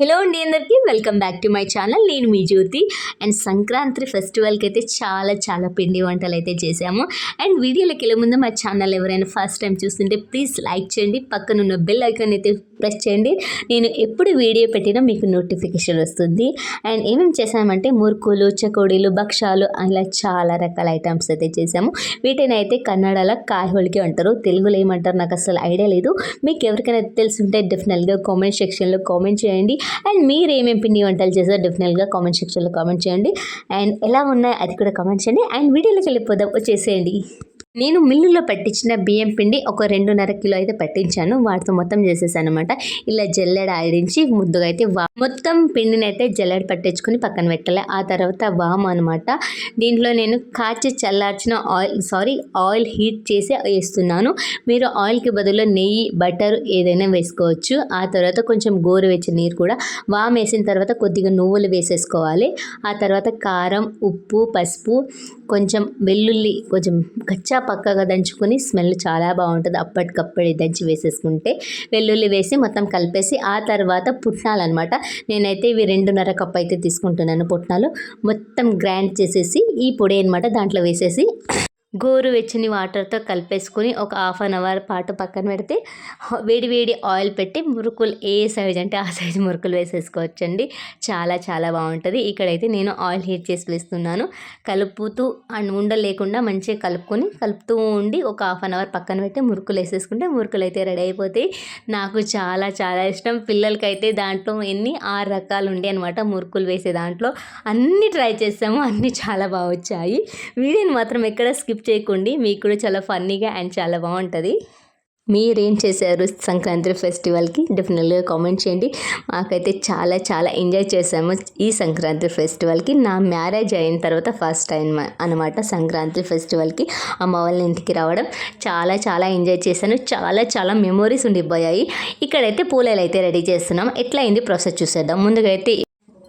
Hello అండి అందరికీ welcome back to my channel. నేను మీ జ్యోతి. అండ్ సంక్రాంతి ఫెస్టివల్కి అయితే చాలా చాలా పిండి వంటలు అయితే చేసాము అండ్ వీడియోలోకి వెళ్ళే ముందు మా ఛానల్ ఎవరైనా ఫస్ట్ టైం చూస్తుంటే ప్లీజ్ లైక్ చేయండి. పక్కన ఉన్న బెల్ ఐకాన్ అయితే ప్రెస్ చేయండి. నేను ఎప్పుడు వీడియో పెట్టినా మీకు నోటిఫికేషన్ వస్తుంది. అండ్ ఏమేమి చేసామంటే మురుకులు చకోడీలు భక్షాలు అలా చాలా రకాల ఐటమ్స్ అయితే చేసాము వీటిని అయితే కన్నడలో కాయహోళికి అంటారు. తెలుగులో ఏమంటారు నాకు అసలు ఐడియా లేదు. మీకు ఎవరికైనా తెలుసుంటే డెఫినెట్గా కామెంట్ సెక్షన్లో కామెంట్ చేయండి. అండ్ మీరు ఏమేమి పిండి వంటలు చేశారు డెఫినెట్గా కామెంట్ సెక్షన్లో కామెంట్ చేయండి. అండ్ ఎలా ఉన్నాయి అది కూడా కామెంట్ చేయండి. అండ్ వీడియోలోకి వెళ్ళిపోదాం. వచ్చేసేయండి. నేను మిల్లులో పట్టించిన బియ్యం పిండి ఒక రెండున్నర కిలో అయితే పట్టించాను. వాటితో మొత్తం చేసేసాను అనమాట ఇలా జల్లెడ ఆడించి ముద్దుగా అయితే వా మొత్తం పిండిని అయితే జల్లెడ పట్టించుకుని పక్కన పెట్టాలి. ఆ తర్వాత వామ్ అనమాట దీంట్లో నేను కాచి చల్లార్చిన ఆయిల్ సారీ ఆయిల్ హీట్ చేసి వేస్తున్నాను. మీరు ఆయిల్కి బదులు నెయ్యి బటర్ ఏదైనా వేసుకోవచ్చు. ఆ తర్వాత కొంచెం గోరువెచ్చని నీరు కూడా. వామ్ వేసిన తర్వాత కొద్దిగా నువ్వులు వేసేసుకోవాలి. ఆ తర్వాత కారం ఉప్పు పసుపు కొంచెం వెల్లుల్లి కొంచెం కచ్చా పక్కగా దంచుకొని స్మెల్ చాలా బాగుంటుంది. అప్పటికప్పుడు దంచి వేసేసుకుంటే వెల్లుల్లి వేసి మొత్తం కలిపేసి ఆ తర్వాత పుట్నాలన్నమాట. నేనైతే ఇవి రెండున్నర కప్ అయితే తీసుకుంటున్నాను పుట్నాలు. మొత్తం గ్రైండ్ చేసేసి ఈ పొడి అనమాట దాంట్లో వేసేసి గోరువెచ్చని వాటర్తో కలిపేసుకొని ఒక హాఫ్ అన్ అవర్ పాటు పక్కన పెడితే వేడి వేడి ఆయిల్ పెట్టి మురుకులు ఏ సైజ్ అంటే ఆ సైజ్ మురుకులు వేసేసుకోవచ్చండి. చాలా చాలా బాగుంటుంది. ఇక్కడైతే నేను ఆయిల్ హీట్ చేసి వేస్తున్నాను. కలుపుతూ అండ్ ఉండ లేకుండా మంచిగా కలుపుకొని కలుపుతూ ఉండి ఒక హాఫ్ అన్ అవర్ పక్కన పెట్టి మురుకులు వేసేసుకుంటే మురుకులు అయితే రెడీ అయిపోతాయి. నాకు చాలా చాలా ఇష్టం. పిల్లలకైతే దాంట్లో ఎన్ని ఆరు రకాలు ఉండే అనమాట మురుకులు వేసే దాంట్లో. అన్నీ ట్రై చేసాము. అన్నీ చాలా బాగా వచ్చాయి. వీడియోని మాత్రం ఎక్కడ స్కిప్ చేయకండి. మీకు కూడా చాలా ఫన్నీగా అండ్ చాలా బాగుంటుంది. మీరేం చేశారు సంక్రాంతి ఫెస్టివల్కి? డెఫినెట్గా కామెంట్ చేయండి. మాకైతే చాలా చాలా ఎంజాయ్ చేసాము ఈ సంక్రాంతి ఫెస్టివల్కి. నా మ్యారేజ్ అయిన తర్వాత ఫస్ట్ టైం అనమాట సంక్రాంతి ఫెస్టివల్కి అమ్మ వాళ్ళ ఇంటికి రావడం. చాలా చాలా ఎంజాయ్ చేశాను. చాలా చాలా మెమొరీస్ ఉండిపోయాయి. ఇక్కడైతే పూలలు అయితే రెడీ చేస్తున్నాం. ఎట్లా అయింది ప్రాసెస్ చూసేద్దాం. ముందుగా అయితే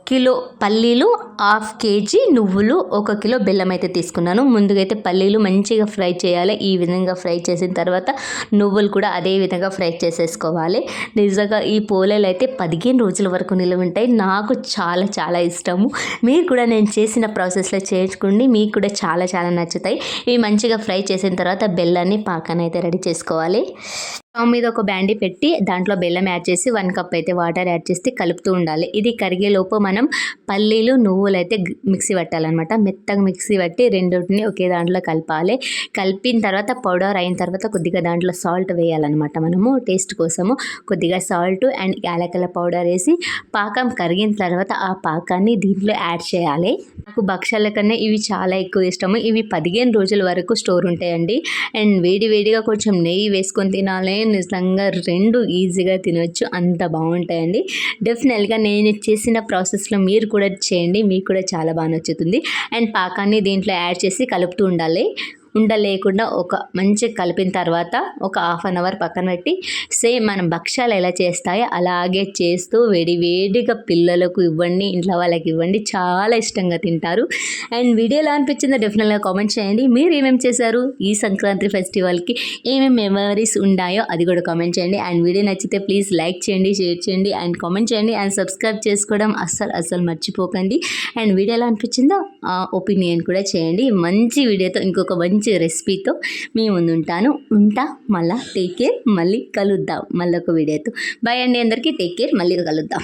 కిలో పల్లీలు హాఫ్ కేజీ నువ్వులు ఒక కిలో బెల్లం అయితే తీసుకున్నాను. ముందుగా అయితే పల్లీలు మంచిగా ఫ్రై చేయాలి. ఈ విధంగా ఫ్రై చేసిన తర్వాత నువ్వులు కూడా అదే విధంగా ఫ్రై చేసేసుకోవాలి. నిజంగా ఈ పోలేలు అయితే పదిహేను రోజుల వరకు నిలువ ఉంటాయి. నాకు చాలా చాలా ఇష్టము. మీరు కూడా నేను చేసిన ప్రాసెస్లో చేర్చుకోండి మీకు కూడా చాలా చాలా నచ్చుతాయి. ఇవి మంచిగా ఫ్రై చేసిన తర్వాత బెల్లాన్ని పాకాన్ని అయితే రెడీ చేసుకోవాలి. స్టవ్ మీద ఒక బ్యాండీ పెట్టి దాంట్లో బెల్లం యాడ్ చేసి వన్ కప్ అయితే వాటర్ యాడ్ చేసి కలుపుతూ ఉండాలి. ఇది కరిగేలోపు మనం పల్లీలు నువ్వులు అయితే మిక్సీ పట్టాలన్నమాట. మెత్తగా మిక్సీ పట్టి రెండింటిని ఒకే దాంట్లో కలపాలి. కలిపిన తర్వాత పౌడర్ అయిన తర్వాత కొద్దిగా దాంట్లో సాల్ట్ వేయాలన్నమాట మనము. టేస్ట్ కోసము కొద్దిగా సాల్ట్ అండ్ యాలకల పౌడర్ వేసి పాకం కరిగిన తర్వాత ఆ పాకాన్ని దీంట్లో యాడ్ చేయాలి. నాకు భక్షాల కన్నా ఇవి చాలా ఎక్కువ ఇష్టము. ఇవి పదిహేను రోజుల వరకు స్టోర్ ఉంటాయండి. అండ్ వేడి వేడిగా కొంచెం నెయ్యి వేసుకొని తినాలి. నిజంగా రెండు ఈజీగా తినొచ్చు. అంత బాగుంటాయండి. డెఫినెట్గా నేను చేసిన ప్రాసెస్లో మీరు కూడా చేయండి. మీకు కూడా చాలా బాగా నచ్చుతుంది. అండ్ పాకాన్ని దీంట్లో యాడ్ చేసి కలుపుతూ ఉండాలి. ఉండలేకుండా ఒక మంచిగా కలిపిన తర్వాత ఒక హాఫ్ అన్ అవర్ పక్కన పెట్టి సేమ్ మనం భక్ష్యాలు ఎలా చేస్తాయో అలాగే చేస్తూ వేడివేడిగా పిల్లలకు ఇవ్వండి ఇంట్లో వాళ్ళకి ఇవ్వండి చాలా ఇష్టంగా తింటారు. అండ్ వీడియో ఎలా అనిపించిందో డెఫినెట్గా కామెంట్ చేయండి. మీరు ఏమేమి చేశారు ఈ సంక్రాంతి ఫెస్టివల్కి? ఏమేమి మెమరీస్ ఉన్నాయో అది కూడా కామెంట్ చేయండి. అండ్ వీడియో నచ్చితే ప్లీజ్ లైక్ చేయండి షేర్ చేయండి అండ్ కామెంట్ చేయండి అండ్ సబ్స్క్రైబ్ చేసుకోవడం అస్సలు అస్సలు మర్చిపోకండి. అండ్ వీడియో ఎలా అనిపించిందో ఒపీనియన్ కూడా చేయండి. మంచి వీడియోతో ఇంకొక మంచి రెసిపీతో మీ ముందు ఉంటాను ఉంటా మళ్ళా టేక్ కేర్ మళ్ళీ కలుద్దాం. మళ్ళీ ఒక వీడియోతో బాయ్ అండి అందరికీ. టేక్ కేర్ మళ్ళీ కలుద్దాం.